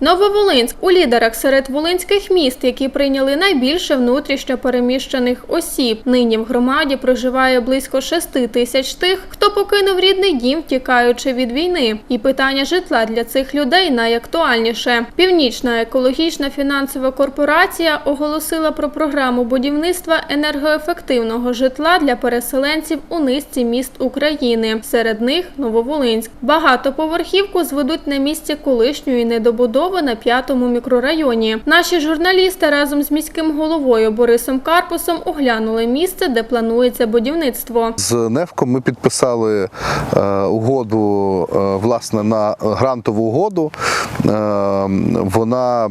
Нововолинськ у лідерах серед волинських міст, які прийняли найбільше внутрішньо переміщених осіб. Нині в громаді проживає близько 6 тисяч тих, хто покинув рідний дім, втікаючи від війни. І питання житла для цих людей найактуальніше. Північна екологічна фінансова корпорація оголосила про програму будівництва енергоефективного житла для переселенців у низці міст України. Серед них Нововолинськ. Багатоповерхівку зведуть на місці колишньої недобудови на п'ятому мікрорайоні. Наші журналісти разом з міським головою Борисом Карпусом оглянули місце, де планується будівництво. З Невком ми підписали е, угоду е, власне на грантову угоду. Е, вона е,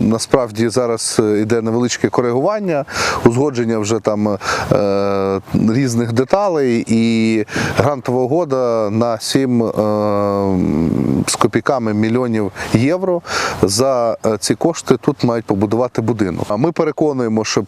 насправді зараз йде невеличке коригування, узгодження вже там е, різних деталей, і грантова угода на 7 е, з копійками мільйонів євро. За ці кошти тут мають побудувати будинок. А ми переконуємо, щоб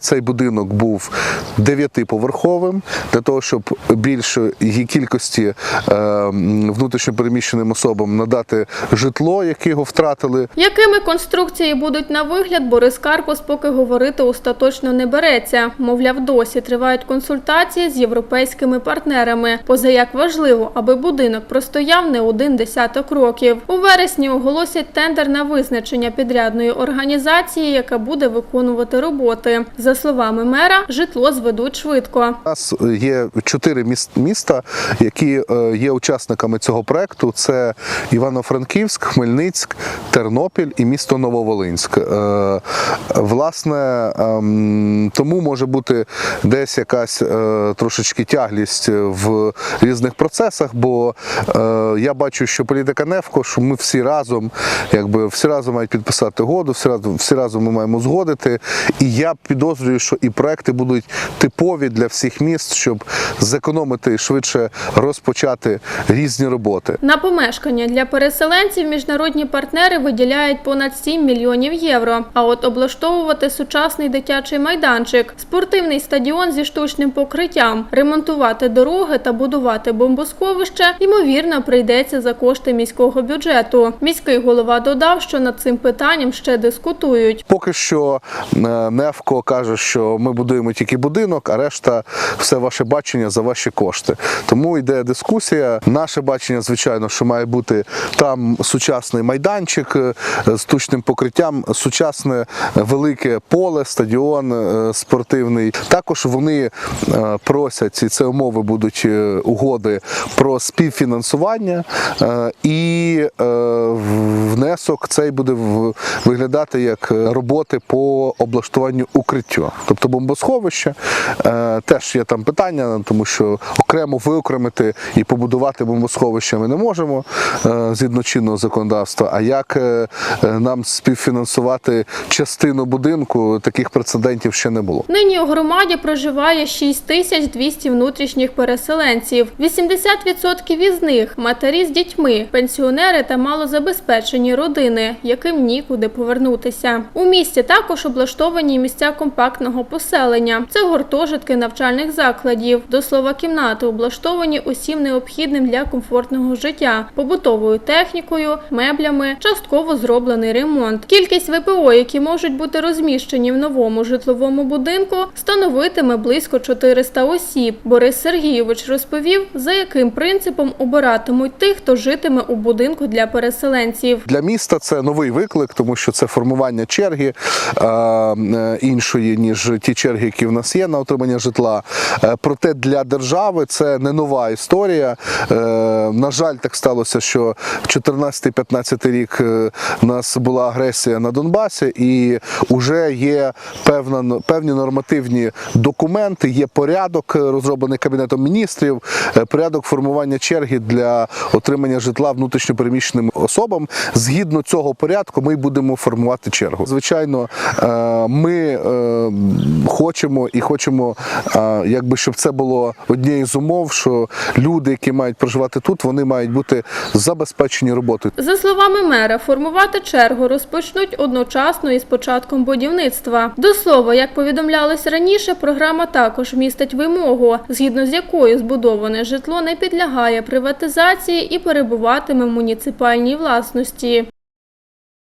цей будинок був дев'ятиповерховим, для того, щоб більшої кількості е, м, внутрішньопереміщеним особам надати житло, яке його втратили. Якими конструкції будуть на вигляд, Борис Карпус поки говорити остаточно не береться. Мовляв, досі тривають консультації з європейськими партнерами. Позаяк важливо, аби будинок простояв не один десяток років. У вересні оголосять тендер на визначення підрядної організації, яка буде виконувати роботи. За словами мера, житло зведуть швидко. У нас є чотири міс- міста, які е, є учасниками цього проекту. Це Івано-Франківськ, Хмельницьк, Тернопіль і місто Нововолинськ. Е, Власне, ем, тому може бути десь якась е, трошечки тяглість в різних процесах, бо е, я бачу, що політика Невко, що ми всі разом, якби всі разом мають підписати угоду, всі разом, всі разом ми маємо згодити. І я підозрюю, що і проекти будуть типові для всіх міст, щоб зекономити і швидше розпочати різні роботи. На помешкання для переселенців міжнародні партнери виділяють понад 7 мільйонів євро. А от облаштовувати сучасний дитячий майданчик, спортивний стадіон зі штучним покриттям, ремонтувати дороги та будувати бомбосховище, ймовірно, прийдеться за кошти міського бюджету. Міський голова додав, що над цим питанням ще дискутують. Поки що е, Невко каже, що ми будуємо тільки будинок, а решта все ваше бачення за ваші кошти. Тому йде дискусія. Наше бачення, звичайно, що має бути там сучасний майданчик е, з тучним покриттям, сучасне е, велике поле, стадіон е, спортивний. Також вони просять і це умови будуть угоди про співфінансування і внесок цей буде виглядати як е, роботи по облаштуванню укриття, тобто бомбосховище. Теж є там питання, тому що окремо виокремити і побудувати бомбосховище ми не можемо е, згідно чинного законодавства. А як е, нам співфінансувати частину будинку, таких прецедентів ще не було. Нині у громаді проживає 6200 внутрішніх переселенців. 80% із них матері з дітьми, пенсіонери та малозабезпечені родини, яким нікуди повернутися. У місті також облаштовані місця компактного поселення. Це гуртожитки навчальних закладів. До слова, кімнати облаштовані усім необхідним для комфортного життя, побутовою технікою, меблями, частково зроблений ремонт. Кількість ВПО, які можуть бути розміщені в новому житловому будинку, становитиме близько 400 осіб. Борис Сергійович розповів, за яким принципом обиратимуть тих, хто житиме у будинку для переселенців. Для міста це новий виклик, тому що це формування черги е, е, іншої, ніж ті черги, які в нас є на отримання житла. Е, проте для держави це не нова історія. На жаль, так сталося, що 14-15 рік в нас була агресія на Донбасі, і вже є певна певні нормативні документи, є порядок, розроблений кабінетом міністрів, порядок формування черги для отримання житла внутрішньопереміщеним особам. Згідно цього порядку, ми будемо формувати чергу. Звичайно, е, ми е, хочемо і хочемо, е, якби щоб це було однією з умов, що люди, які мають проживати тут, вони мають бути забезпечені роботою. За словами мера, формувати чергу розпочнуть одночасно із початком будівництва. До слова, як повідомлялось раніше, програма також містить вимогу, згідно з якою збудоване житло не підлягає приватизації і перебуватиме в муніципальній власності.